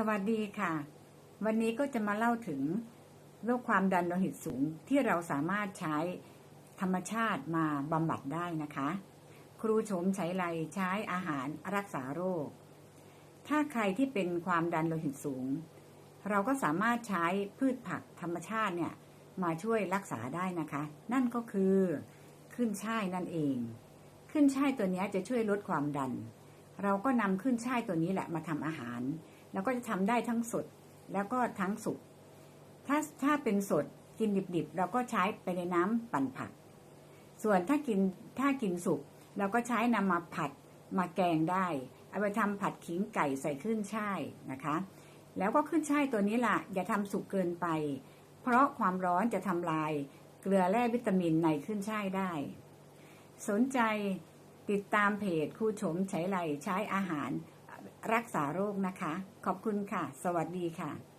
สวัสดีค่ะ วันนี้ก็จะมาเล่าถึงโรคความดันโลหิตสูงที่เราสามารถใช้ธรรมชาติมาบำบัดได้นะคะ ครูโฉมใช้ไรใช้อาหารรักษาโรค ถ้าใครที่เป็นความดันโลหิตสูง เราก็สามารถใช้พืชผักธรรมชาติเนี่ยมาช่วยรักษาได้นะคะ นั่นก็คือขึ้นช่ายนั่นเอง ขึ้นช่ายตัวนี้จะช่วยลดความดัน เราก็นำขึ้นช่ายตัวนี้แหละมาทำอาหาร แล้วก็จะทำได้ทั้งสดแล้วก็ทั้งสุกถ้าถ้าเป็นสดกินดิบๆ เราก็ใช้ไปในน้ำปั่นผัก ส่วนถ้ากินถ้ากินสุกเราก็ใช้นำมาผัดมาแกงได้เอาไปทำผัดขิงไก่ใส่ขึ้นช่ายนะคะ แล้วก็ขึ้นช่ายตัวนี้ล่ะ อย่าทำสุกเกินไป เพราะความร้อนจะทำลายเกลือแร่วิตามินในขึ้นช่ายได้ สนใจติดตามเพจครูชมใช้ไรใช้อาหาร รักษาโรคนะคะ ขอบคุณค่ะ สวัสดีค่ะ